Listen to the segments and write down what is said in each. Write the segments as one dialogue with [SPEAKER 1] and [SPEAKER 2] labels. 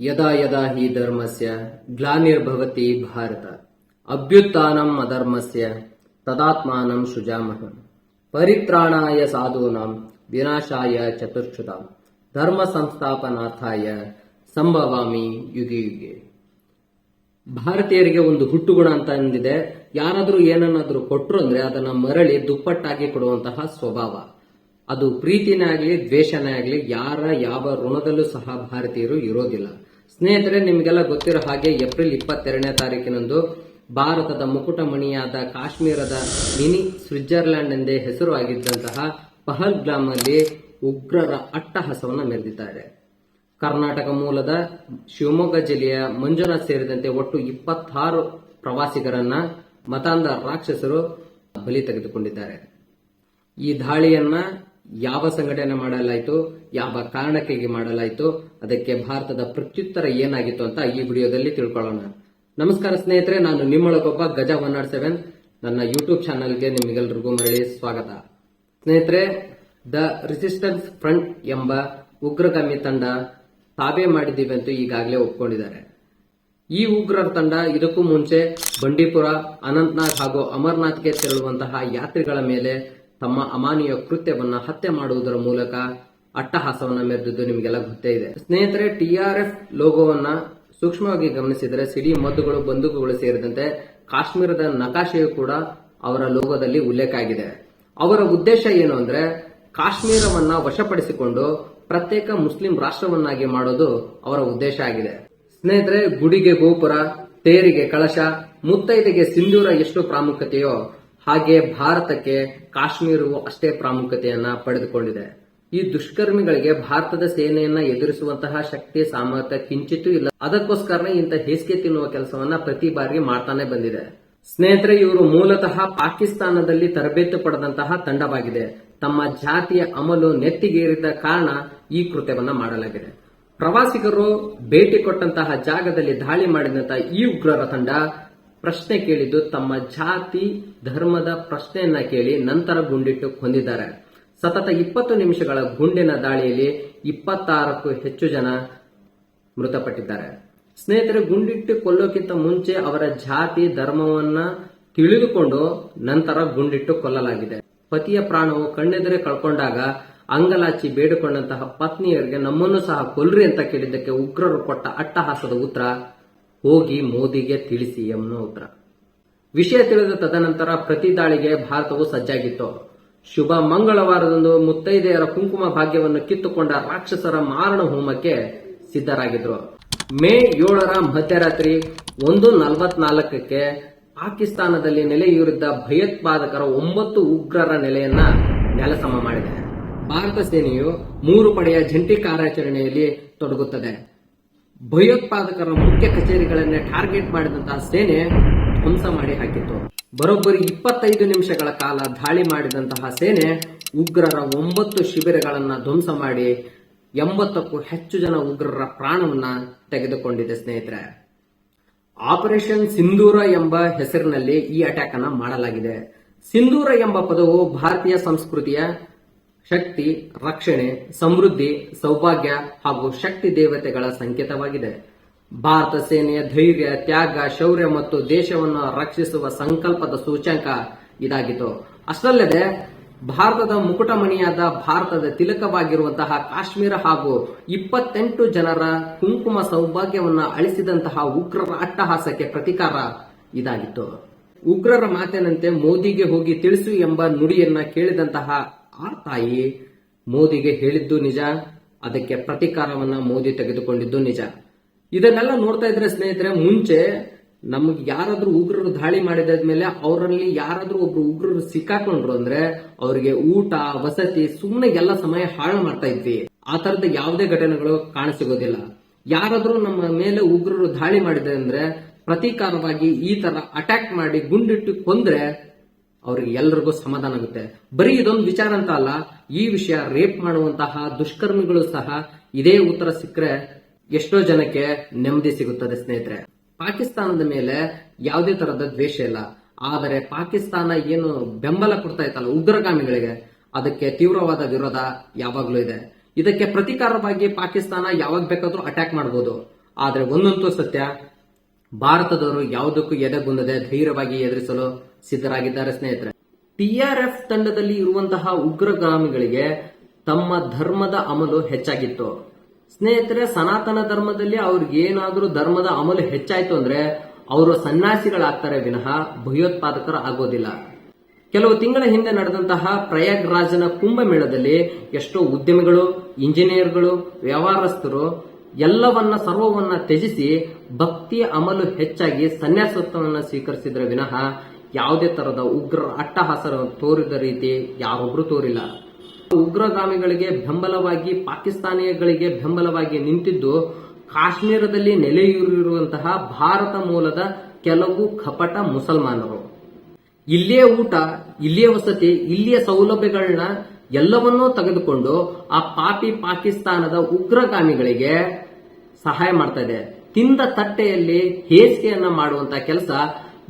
[SPEAKER 1] ಯದಾ ಯದಾ ಹಿ ಧರ್ಮಸ್ಯ ಗ್ಲಾನಿರ್ಭವತಿ ಭಾರತ. ಅಭ್ಯುತ್ಥಾನಂ ಅಧರ್ಮಸ್ಯ ತದಾತ್ಮಾನಂ ಸೃಜಾಮಹ ಪರಿತ್ರಾಣಾಯ ಸಾಧೂನಾಂ ವಿನಾಶಾಯ ಚತುರ್ಚುತಾಂ ಧರ್ಮ ಸಂಸ್ಥಾಪನಾರ್ಥಾಯ ಸಂಭವಾಮಿ ಯುಗಿ ಯುಗೆ. ಭಾರತೀಯರಿಗೆ ಒಂದು ಹುಟ್ಟುಗುಣ ಅಂತ ಅಂದಿದೆ ಯಾರಾದರೂ ಏನನ್ನಾದರೂ ಕೊಟ್ಟರು ಅಂದ್ರೆ ಅದನ್ನ ಮರಳಿ ದುಪ್ಪಟ್ಟಾಗಿ ಕೊಡುವಂತಹ ಸ್ವಭಾವ. ಅದು ಪ್ರೀತಿನೇ ಆಗಲಿ, ದ್ವೇಷನೇ ಆಗಲಿ, ಯಾರ ಯಾವ ಋಣದಲ್ಲೂ ಸಹ ಭಾರತೀಯರು ಇರೋದಿಲ್ಲ. ಸ್ನೇಹಿತರೆ, ನಿಮಗೆಲ್ಲ ಗೊತ್ತಿರೋ ಹಾಗೆ ಏಪ್ರಿಲ್ ಇಪ್ಪತ್ತೆರಡನೇ ತಾರೀಕಿನಂದು ಭಾರತದ ಮುಕುಟಮಣಿಯಾದ ಕಾಶ್ಮೀರದ ಮಿನಿ ಸ್ವಿಟ್ಜರ್ಲ್ಯಾಂಡ್ ಎಂದೇ ಹೆಸರು ಆಗಿದ್ದಂತಹ ಪಹಲ್ ಗ್ರಾಮದಲ್ಲಿ ಉಗ್ರರ ಅಟ್ಟಹಾಸವನ್ನು ಮೆರೆದಿದ್ದಾರೆ. ಕರ್ನಾಟಕ ಮೂಲದ ಶಿವಮೊಗ್ಗ ಜಿಲ್ಲೆಯ ಮಂಜುನಾಥ್ ಸೇರಿದಂತೆ ಒಟ್ಟು ಇಪ್ಪತ್ತಾರು ಪ್ರವಾಸಿಗರನ್ನ ಮತಾಂಧ ರಾಕ್ಷಸರು ಬಲಿ ತೆಗೆದುಕೊಂಡಿದ್ದಾರೆ. ಈ ದಾಳಿಯನ್ನ ಯಾವ ಸಂಘಟನೆ ಮಾಡಲಾಯಿತು, ಯಾವ ಕಾರಣಕ್ಕೆ ಮಾಡಲಾಯಿತು, ಅದಕ್ಕೆ ಭಾರತದ ಪ್ರತ್ಯುತ್ತರ ಏನಾಗಿತ್ತು ಅಂತ ಈ ವಿಡಿಯೋದಲ್ಲಿ ತಿಳ್ಕೊಳ್ಳೋಣ. ನಮಸ್ಕಾರ ಸ್ನೇಹಿತರೆ, ನಾನು ನಿಮ್ಮೊಳಗೊಬ್ಬ ಗಜ ಒನ್ ನಾಟ್ ಸೆವೆನ್. ನನ್ನ ಯೂಟ್ಯೂಬ್ ಚಾನಲ್ಗೆ ನಿಮಗೆಲ್ಲರಿಗೂ ಮರಳಿ ಸ್ವಾಗತ. ಸ್ನೇಹಿತರೆ, ದ ರೆಸಿಸ್ಟೆನ್ಸ್ ಫ್ರಂಟ್ ಎಂಬ ಉಗ್ರಗಾಮಿ ತಂಡ ತಾವೇ ಮಾಡಿದ್ದೀವಿ ಅಂತ ಈಗಾಗಲೇ ಒಪ್ಕೊಂಡಿದ್ದಾರೆ. ಈ ಉಗ್ರರ ತಂಡ ಇದಕ್ಕೂ ಮುಂಚೆ ಬಂಡೀಪುರ, ಅನಂತನಾಗ್ ಹಾಗೂ ಅಮರ್ನಾಥ್ಗೆ ತೆರಳುವಂತಹ ಯಾತ್ರಿಗಳ ಮೇಲೆ ತಮ್ಮ ಅಮಾನಿಯ ಕೃತ್ಯವನ್ನ ಹತ್ಯೆ ಮಾಡುವುದರ ಮೂಲಕ ಅಟ್ಟಹಾಸವನ್ನ ಮೆರೆದಿದ್ದು ನಿಮಗೆಲ್ಲ ಗೊತ್ತೇ ಇದೆ. ಸ್ನೇಹಿತರೆ ಟಿಆರ್ಎಫ್ ಲೋಗೋವನ್ನ ಸೂಕ್ಷ್ಮವಾಗಿ ಗಮನಿಸಿದರೆ ಸಿಡಿ ಮದ್ದುಗಳು ಬಂದೂಕುಗಳು ಸೇರಿದಂತೆ ಕಾಶ್ಮೀರದ ನಕಾಶೆಯು ಕೂಡ ಅವರ ಲೋಗೋದಲ್ಲಿ ಉಲ್ಲೇಖ ಆಗಿದೆ. ಅವರ ಉದ್ದೇಶ ಏನು ಅಂದ್ರೆ, ಕಾಶ್ಮೀರವನ್ನ ವಶಪಡಿಸಿಕೊಂಡು ಪ್ರತ್ಯೇಕ ಮುಸ್ಲಿಂ ರಾಷ್ಟ್ರವನ್ನಾಗಿ ಮಾಡೋದು ಅವರ ಉದ್ದೇಶ ಆಗಿದೆ. ಸ್ನೇಹಿತರೆ, ಗುಡಿಗೆ ಗೋಪುರ, ತೇರಿಗೆ ಕಳಶ, ಮುತ್ತೈದೆಗೆ ಸಿಂಧೂರ ಎಷ್ಟು ಪ್ರಾಮುಖ್ಯತೆಯೋ ಹಾಗೆ ಭಾರತಕ್ಕೆ ಕಾಶ್ಮೀರವು ಅಷ್ಟೇ ಪ್ರಾಮುಖ್ಯತೆಯನ್ನ ಪಡೆದುಕೊಂಡಿದೆ. ಈ ದುಷ್ಕರ್ಮಿಗಳಿಗೆ ಭಾರತದ ಸೇನೆಯನ್ನ ಎದುರಿಸುವಂತಹ ಶಕ್ತಿ, ಸಾಮರ್ಥ್ಯ ಕಿಂಚಿತ್ತೂ ಇಲ್ಲ. ಅದಕ್ಕೋಸ್ಕರನೇ ಇಂಥ ಹೇಸಿಗೆ ತಿನ್ನುವ ಕೆಲಸವನ್ನ ಪ್ರತಿ ಬಾರಿ ಮಾಡ್ತಾನೆ ಬಂದಿದೆ. ಸ್ನೇಹಿತರೆ, ಇವರು ಮೂಲತಃ ಪಾಕಿಸ್ತಾನದಲ್ಲಿ ತರಬೇತಿ ಪಡೆದಂತಹ ತಂಡವಾಗಿದೆ. ತಮ್ಮ ಜಾತಿಯ ಅಮಲು ನೆತ್ತಿಗೇರಿದ ಕಾರಣ ಈ ಕೃತ್ಯವನ್ನ ಮಾಡಲಾಗಿದೆ. ಪ್ರವಾಸಿಗರು ಭೇಟಿ ಕೊಟ್ಟಂತಹ ಜಾಗದಲ್ಲಿ ದಾಳಿ ಮಾಡಿದಂತಹ ಈ ಉಗ್ರರ ತಂಡ ಪ್ರಶ್ನೆ ಕೇಳಿದ್ದು ತಮ್ಮ ಜಾತಿ ಧರ್ಮದ ಪ್ರಶ್ನೆಯನ್ನ ಕೇಳಿ ನಂತರ ಗುಂಡಿಟ್ಟು ಕೊಂದಿದ್ದಾರೆ. ಸತತ ಇಪ್ಪತ್ತು ನಿಮಿಷಗಳ ಗುಂಡಿನ ದಾಳಿಯಲ್ಲಿ ಇಪ್ಪತ್ತಾರಕ್ಕೂ ಹೆಚ್ಚು ಜನ ಮೃತಪಟ್ಟಿದ್ದಾರೆ. ಸ್ನೇಹಿತರು, ಗುಂಡಿಟ್ಟು ಕೊಲ್ಲೋಕ್ಕಿಂತ ಮುಂಚೆ ಅವರ ಜಾತಿ ಧರ್ಮವನ್ನ ತಿಳಿದುಕೊಂಡು ನಂತರ ಗುಂಡಿಟ್ಟು ಕೊಲ್ಲಲಾಗಿದೆ. ಪತಿಯ ಪ್ರಾಣವು ಕಣ್ಣೆದುರೆ ಕಳ್ಕೊಂಡಾಗ ಅಂಗಲಾಚಿ ಬೇಡಿಕೊಂಡಂತಹ ಪತ್ನಿಯರಿಗೆ ನಮ್ಮನ್ನು ಸಹ ಕೊಲ್ರಿ ಅಂತ ಕೇಳಿದ್ದಕ್ಕೆ ಉಗ್ರರು ಕೊಟ್ಟ ಅಟ್ಟಹಾಸದ ಉತ್ತರ ಹೋಗಿ ಮೋದಿಗೆ ತಿಳಿಸಿ ಎಂಬ ಉತ್ತರ. ವಿಷಯ ತಿಳಿದ ತದನಂತರ ಪ್ರತಿ ದಾಳಿಗೆ ಭಾರತವು ಸಜ್ಜಾಗಿತ್ತು. ಶುಭ ಮಂಗಳವಾರದಂದು ಮುತ್ತೈದೆಯರ ಕುಂಕುಮ ಭಾಗ್ಯವನ್ನು ಕಿತ್ತುಕೊಂಡ ರಾಕ್ಷಸರ ಮಾರಣ ಹೋಮಕ್ಕೆ ಸಿದ್ಧರಾಗಿದ್ರು. ಮೇ ಏಳರ ಮಧ್ಯರಾತ್ರಿ ಒಂದು ನಲವತ್ನಾಲ್ಕಕ್ಕೆ ಪಾಕಿಸ್ತಾನದಲ್ಲಿ ನೆಲೆಯೂರಿದ್ದ ಭಯೋತ್ಪಾದಕರ ಒಂಬತ್ತು ಉಗ್ರರ ನೆಲೆಯನ್ನ ನೆಲಸಮ ಮಾಡಿದೆ. ಭಾರತ ಸೇನೆಯು ಮೂರು ಪಡೆಯ ಜಂಟಿ ಕಾರ್ಯಾಚರಣೆಯಲ್ಲಿ ತೊಡಗುತ್ತದೆ. ಭಯೋತ್ಪಾದಕರ ಮುಖ್ಯ ಕಚೇರಿಗಳನ್ನೇ ಟಾರ್ಗೆಟ್ ಮಾಡಿದಂತಹ ಸೇನೆ ಧ್ವಂಸ ಮಾಡಿ ಹಾಕಿತ್ತು. ಬರೋಬ್ಬರಿ ಇಪ್ಪತ್ತೈದು ನಿಮಿಷಗಳ ಕಾಲ ದಾಳಿ ಮಾಡಿದಂತಹ ಸೇನೆ ಉಗ್ರರ ಒಂಬತ್ತು ಶಿಬಿರಗಳನ್ನ ಧ್ವಂಸ ಮಾಡಿ ಎಂಬತ್ತಕ್ಕೂ ಹೆಚ್ಚು ಜನ ಉಗ್ರರ ಪ್ರಾಣವನ್ನ ತೆಗೆದುಕೊಂಡಿದೆ, ಸ್ನೇಹಿತರೆ. ಆಪರೇಷನ್ ಸಿಂಧೂರ ಎಂಬ ಹೆಸರಿನಲ್ಲಿ ಈ ಅಟ್ಯಾಕ್ ಅನ್ನ ಮಾಡಲಾಗಿದೆ. ಸಿಂಧೂರ ಎಂಬ ಪದವು ಭಾರತೀಯ ಸಂಸ್ಕೃತಿಯ ಶಕ್ತಿ, ರಕ್ಷಣೆ, ಸಮೃದ್ಧಿ, ಸೌಭಾಗ್ಯ ಹಾಗೂ ಶಕ್ತಿ ದೇವತೆಗಳ ಸಂಕೇತವಾಗಿದೆ. ಭಾರತ ಸೇನೆಯ ಧೈರ್ಯ, ತ್ಯಾಗ, ಶೌರ್ಯ ಮತ್ತು ದೇಶವನ್ನು ರಕ್ಷಿಸುವ ಸಂಕಲ್ಪದ ಸೂಚ್ಯಂಕ ಇದಾಗಿತ್ತು. ಅಷ್ಟಲ್ಲದೆ, ಭಾರತದ ಮುಕುಟಮಣಿಯಾದ ಭಾರತದ ತಿಲಕವಾಗಿರುವಂತಹ ಕಾಶ್ಮೀರ ಹಾಗೂ ಇಪ್ಪತ್ತೆಂಟು ಜನರ ಕುಂಕುಮ ಸೌಭಾಗ್ಯವನ್ನು ಅಳಿಸಿದಂತಹ ಉಗ್ರರ ಅಟ್ಟಹಾಸಕ್ಕೆ ಪ್ರತಿಕಾರ ಇದಾಗಿತ್ತು. ಉಗ್ರರ ಮಾತಿನಂತೆ ಮೋದಿಗೆ ಹೋಗಿ ತಿಳಿಸು ಎಂಬ ನುಡಿಯನ್ನ ಕೇಳಿದಂತಹ ಆ ತಾಯಿ ಮೋದಿಗೆ ಹೇಳಿದ್ದು ನಿಜ, ಅದಕ್ಕೆ ಪ್ರತೀಕಾರವನ್ನ ಮೋದಿ ತೆಗೆದುಕೊಂಡಿದ್ದು ನಿಜ. ಇದನ್ನೆಲ್ಲ ನೋಡ್ತಾ ಇದ್ರೆ ಸ್ನೇಹಿತರೆ, ಮುಂಚೆ ನಮ್ಗೆ ಯಾರಾದ್ರೂ ಉಗ್ರರು ದಾಳಿ ಮಾಡಿದಾದ್ಮೇಲೆ ಅವರಲ್ಲಿ ಯಾರಾದ್ರೂ ಒಬ್ರು ಉಗ್ರರು ಸಿಕ್ಕಾಕೊಂಡ್ರು ಅಂದ್ರೆ ಅವರಿಗೆ ಊಟ, ವಸತಿ ಸುಮ್ಮನೆ ಎಲ್ಲ ಸಮಯ ಹಾಳು ಮಾಡ್ತಾ ಇದ್ವಿ. ಆ ತರದ ಯಾವುದೇ ಘಟನೆಗಳು ಕಾಣಸಿಗೋದಿಲ್ಲ. ಯಾರಾದ್ರೂ ನಮ್ಮ ಮೇಲೆ ಉಗ್ರರು ದಾಳಿ ಮಾಡಿದೆ ಅಂದ್ರೆ ಪ್ರತೀಕಾರವಾಗಿ ಈ ತರ ಅಟ್ಯಾಕ್ ಮಾಡಿ ಗುಂಡಿಟ್ಟು ಕೊಂದ್ರೆ ಅವ್ರಿಗೆ ಎಲ್ರಿಗೂ ಸಮಾಧಾನ ಆಗುತ್ತೆ. ಬರೀ ಇದೊಂದು ವಿಚಾರ ಅಂತ ಅಲ್ಲ, ಈ ವಿಷಯ ರೇಪ್ ಮಾಡುವಂತಹ ದುಷ್ಕರ್ಮಿಗಳು ಸಹ ಇದೇ ಉತ್ತರ ಸಿಕ್ಕರೆ ಎಷ್ಟೋ ಜನಕ್ಕೆ ನೆಮ್ಮದಿ ಸಿಗುತ್ತದೆ ಸ್ನೇಹಿತರೆ. ಪಾಕಿಸ್ತಾನದ ಮೇಲೆ ಯಾವುದೇ ತರಹದ ದ್ವೇಷ ಇಲ್ಲ. ಆದರೆ ಪಾಕಿಸ್ತಾನ ಏನು ಬೆಂಬಲ ಕೊಡ್ತಾ ಇತ್ತಲ್ಲ ಉಗ್ರಗಾಮಿಗಳಿಗೆ, ಅದಕ್ಕೆ ತೀವ್ರವಾದ ವಿರೋಧ ಯಾವಾಗ್ಲೂ ಇದೆ. ಇದಕ್ಕೆ ಪ್ರತಿಕಾರವಾಗಿ ಪಾಕಿಸ್ತಾನ ಯಾವಾಗ ಬೇಕಾದ್ರೂ ಅಟ್ಯಾಕ್ ಮಾಡಬಹುದು ಆದ್ರೆ ಒಂದಂತೂ ಸತ್ಯ, ಭಾರತದವರು ಯಾವುದಕ್ಕೂ ಎದೆಗುಂದದೆ ಧೈರ್ಯವಾಗಿ ಎದುರಿಸಲು ಸಿದ್ಧರಾಗಿದ್ದಾರೆ ಸ್ನೇಹಿತರೆ. ಟಿಆರ್ಎಫ್ ತಂಡದಲ್ಲಿ ಇರುವಂತಹ ಉಗ್ರಗಾಮಿಗಳಿಗೆ ತಮ್ಮ ಧರ್ಮದ ಅಮಲು ಹೆಚ್ಚಾಗಿತ್ತು. ಸ್ನೇಹಿತರೆ, ಸನಾತನ ಧರ್ಮದಲ್ಲಿ ಅವ್ರಿಗೆ ಏನಾದರೂ ಧರ್ಮದ ಅಮಲು ಹೆಚ್ಚಾಯ್ತು ಅಂದ್ರೆ ಅವರು ಸನ್ಯಾಸಿಗಳಾಗ್ತಾರೆ ವಿನಃ ಭಯೋತ್ಪಾದಕರ ಆಗೋದಿಲ್ಲ. ಕೆಲವು ತಿಂಗಳ ಹಿಂದೆ ನಡೆದಂತಹ ಪ್ರಯಾಗ್ರಾಜ್ನ ಕುಂಭಮೇಳದಲ್ಲಿ ಎಷ್ಟೋ ಉದ್ಯಮಿಗಳು, ಇಂಜಿನಿಯರ್ಗಳು, ವ್ಯವಹಾರಸ್ಥರು ಎಲ್ಲವನ್ನ ಸರ್ವವನ್ನ ತ್ಯಜಿಸಿ ಭಕ್ತಿಯ ಅಮಲು ಹೆಚ್ಚಾಗಿ ಸನ್ಯಾಸತ್ವವನ್ನು ಸ್ವೀಕರಿಸಿದ್ರೆ ವಿನಃ ಯಾವುದೇ ತರದ ಉಗ್ರ ಅಟ್ಟಹಾಸರ ತೋರಿದ ರೀತಿ ಯಾರೊಬ್ರು ತೋರಿಲ್ಲ. ಉಗ್ರಗಾಮಿಗಳಿಗೆ ಬೆಂಬಲವಾಗಿ, ಪಾಕಿಸ್ತಾನಿಗಳಿಗೆ ಬೆಂಬಲವಾಗಿ ನಿಂತಿದ್ದು ಕಾಶ್ಮೀರದಲ್ಲಿ ನೆಲೆಯೂರಿರುವಂತಹ ಭಾರತ ಮೂಲದ ಕೆಲವು ಕಪಟ ಮುಸಲ್ಮಾನರು. ಇಲ್ಲಿಯೇ ಊಟ, ಇಲ್ಲಿಯೇ ವಸತಿ, ಇಲ್ಲಿಯ ಸೌಲಭ್ಯಗಳನ್ನ ಎಲ್ಲವನ್ನೂ ತೆಗೆದುಕೊಂಡು ಆ ಪಾಪಿ ಪಾಕಿಸ್ತಾನದ ಉಗ್ರಗಾಮಿಗಳಿಗೆ ಸಹಾಯ ಮಾಡ್ತಾ ಇದೆ. ತಿಂದ ತಟ್ಟೆಯಲ್ಲಿ ಹೇಸಿಗೆಯನ್ನ ಮಾಡುವಂತಹ ಕೆಲಸ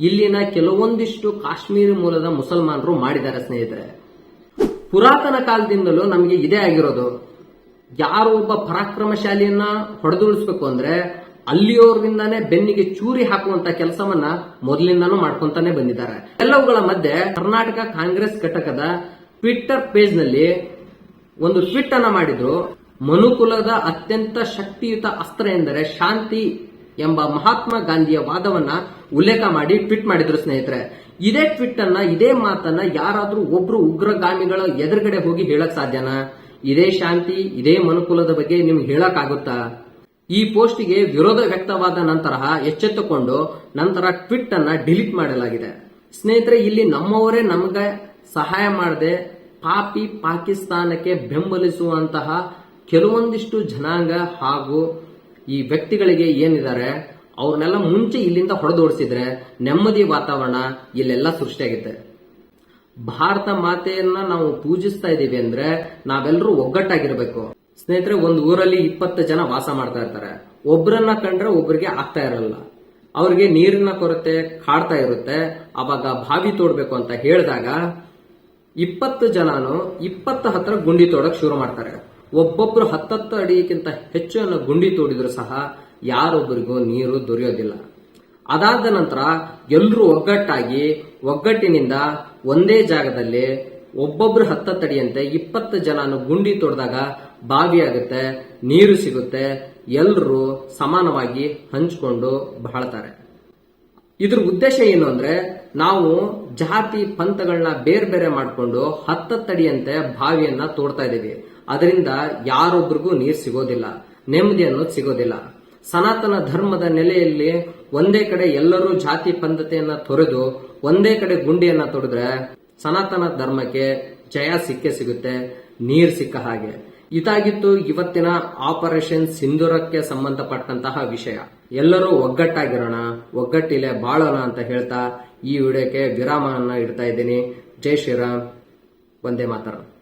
[SPEAKER 1] ಇಲ್ಲಿನ ಕೆಲವೊಂದಿಷ್ಟು ಕಾಶ್ಮೀರಿ ಮೂಲದ ಮುಸಲ್ಮಾನರು ಮಾಡಿದ್ದಾರೆ ಸ್ನೇಹಿತರೆ. ಪುರಾತನ ಕಾಲದಿಂದಲೂ ನಮಗೆ ಇದೇ ಆಗಿರೋದು. ಯಾರು ಒಬ್ಬ ಪರಾಕ್ರಮಶಾಲಿಯನ್ನ ಹೊಡೆದುಳಿಸ್ಬೇಕು ಅಂದ್ರೆ ಅಲ್ಲಿಯವರಿಂದಾನೇ ಬೆನ್ನಿಗೆ ಚೂರಿ ಹಾಕುವಂತ ಕೆಲಸವನ್ನ ಮೊದಲಿಂದಾನು ಮಾಡ್ಕೊಂತಾನೆ ಬಂದಿದ್ದಾರೆ. ಎಲ್ಲವುಗಳ ಮಧ್ಯೆ ಕರ್ನಾಟಕ ಕಾಂಗ್ರೆಸ್ ಘಟಕದ ಟ್ವಿಟ್ಟರ್ ಪೇಜ್ನಲ್ಲಿ ಒಂದು ಟ್ವಿಟ್ ಅನ್ನ ಮಾಡಿದ್ರು. ಮನುಕುಲದ ಅತ್ಯಂತ ಶಕ್ತಿಯುತ ಅಸ್ತ್ರ ಎಂದರೆ ಶಾಂತಿ ಎಂಬ ಮಹಾತ್ಮ ಗಾಂಧಿಯ ವಾದವನ್ನ ಉಲ್ಲೇಖ ಮಾಡಿ, ಟ್ವೀಟ್ ಮಾಡಿದ್ರು ಸ್ನೇಹಿತರೆ. ಇದೇ ಟ್ವಿಟ್ ಅನ್ನ ಇದೇ ಮಾತನ್ನ ಯಾರಾದ್ರೂ ಒಬ್ರು ಉಗ್ರಗಾಮಿಗಳ ಎದುರುಗಡೆ ಹೋಗಿ ಹೇಳಕ್ ಸಾಧ್ಯನಾ? ಇದೇ ಶಾಂತಿ, ಇದೇ ಮನುಕುಲದ ಬಗ್ಗೆ ನಿಮ್ಗೆ ಹೇಳಕ್ ಆಗುತ್ತಾ ಈ ಪೋಸ್ಟ್ಗೆ ವಿರೋಧ ವ್ಯಕ್ತವಾದ ನಂತರ ಎಚ್ಚೆತ್ತುಕೊಂಡು ನಂತರ ಟ್ವಿಟ್ ಅನ್ನ ಡಿಲೀಟ್ ಮಾಡಲಾಗಿದೆ. ಸ್ನೇಹಿತರೆ, ಇಲ್ಲಿ ನಮ್ಮವರೇ ನಮಗೆ ಸಹಾಯ ಮಾಡದೆ, ಪಾಪಿ ಪಾಕಿಸ್ತಾನಕ್ಕೆ ಬೆಂಬಲಿಸುವಂತಹ ಕೆಲವೊಂದಿಷ್ಟು ಜನಾಂಗ ಹಾಗೂ ಈ ವ್ಯಕ್ತಿಗಳಿಗೆ ಏನಿದ್ದಾರೆ, ಅವ್ರನ್ನೆಲ್ಲ ಮುಂಚೆ ಇಲ್ಲಿಂದ ಹೊಡೆದೋಡಿಸಿದ್ರೆ ನೆಮ್ಮದಿ ವಾತಾವರಣ ಇಲ್ಲೆಲ್ಲ ಸೃಷ್ಟಿಯಾಗುತ್ತೆ. ಭಾರತ ಮಾತೆಯನ್ನ ನಾವು ಪೂಜಿಸ್ತಾ ಇದ್ದೀವಿ ಅಂದ್ರೆ ನಾವೆಲ್ಲರೂ ಒಗ್ಗಟ್ಟಾಗಿರ್ಬೇಕು. ಸ್ನೇಹಿತರೆ, ಒಂದು ಊರಲ್ಲಿ ಇಪ್ಪತ್ತು ಜನ ವಾಸ ಮಾಡ್ತಾ ಇರ್ತಾರೆ. ಒಬ್ರನ್ನ ಕಂಡ್ರೆ ಒಬ್ರಿಗೆ ಆಗ್ತಾ ಇರಲ್ಲ. ಅವ್ರಿಗೆ ನೀರಿನ ಕೊರತೆ ಕಾಡ್ತಾ ಇರುತ್ತೆ. ಅವಾಗ ಬಾವಿ ತೋಡ್ಬೇಕು ಅಂತ ಹೇಳಿದಾಗ ಇಪ್ಪತ್ತು ಜನನು ಇಪ್ಪತ್ತು ಹತ್ರ ಗುಂಡಿ ತೋಡಕ್ ಶುರು ಮಾಡ್ತಾರೆ. ಒಬ್ಬೊಬ್ರು ಹತ್ತತ್ತು ಅಡಿಗಿಂತ ಹೆಚ್ಚು ಅನ್ನೋ ಗುಂಡಿ ತೋಡಿದ್ರು ಸಹ ಯಾರೊಬ್ಬರಿಗೂ ನೀರು ದೊರೆಯೋದಿಲ್ಲ. ಅದಾದ ನಂತರ ಎಲ್ಲರೂ ಒಗ್ಗಟ್ಟಾಗಿ ಒಗ್ಗಟ್ಟಿನಿಂದ ಒಂದೇ ಜಾಗದಲ್ಲಿ ಒಬ್ಬೊಬ್ರು ಹತ್ತತ್ತಡಿಯಂತೆ ಇಪ್ಪತ್ತು ಜನನು ಗುಂಡಿ ತೊಡೆದಾಗ ಬಾವಿ ಆಗುತ್ತೆ ನೀರು ಸಿಗುತ್ತೆ ಎಲ್ಲರೂ ಸಮಾನವಾಗಿ ಹಂಚಿಕೊಂಡು ಬಾಳ್ತಾರೆ. ಇದ್ರ ಉದ್ದೇಶ ಏನು ಅಂದ್ರೆ ನಾವು ಜಾತಿ ಪಂಥಗಳನ್ನ ಬೇರೆ ಬೇರೆ ಮಾಡಿಕೊಂಡು ಹತ್ತತ್ತಡಿಯಂತೆ ಬಾವಿಯನ್ನ ತೋಡ್ತಾ ಇದ್ದೀವಿ. ಅದರಿಂದ ಯಾರೊಬ್ರಿಗೂ ನೀರು ಸಿಗೋದಿಲ್ಲ, ನೆಮ್ಮದಿ ಅನ್ನೋದು ಸಿಗೋದಿಲ್ಲ. ಸನಾತನ ಧರ್ಮದ ನೆಲೆಯಲ್ಲಿ ಒಂದೇ ಕಡೆ ಎಲ್ಲರೂ ಜಾತಿ ಪಂಥತೆಯನ್ನ ತೊರೆದು ಒಂದೇ ಕಡೆ ಗುಂಡಿಯನ್ನ ತೊಡೆದ್ರೆ ಸನಾತನ ಧರ್ಮಕ್ಕೆ ಜಯ ಸಿಕ್ಕೇ ಸಿಗುತ್ತೆ, ನೀರ್ ಸಿಕ್ಕ ಹಾಗೆ. ಇದಾಗಿತ್ತು ಇವತ್ತಿನ ಆಪರೇಷನ್ ಸಿಂಧೂರಕ್ಕೆ ಸಂಬಂಧಪಟ್ಟಂತಹ ವಿಷಯ. ಎಲ್ಲರೂ ಒಗ್ಗಟ್ಟಾಗಿರೋಣ, ಒಗ್ಗಟ್ಟಿಲೆ ಬಾಳೋಣ ಅಂತ ಹೇಳ್ತಾ ಈ ವಿಡಿಯೋಕ್ಕೆ ವಿರಾಮವನ್ನು ಇಡ್ತಾ ಇದ್ದೀನಿ. ಜೈ ಶ್ರೀರಾಮ್. ಒಂದೇ ಮಾತರಂ.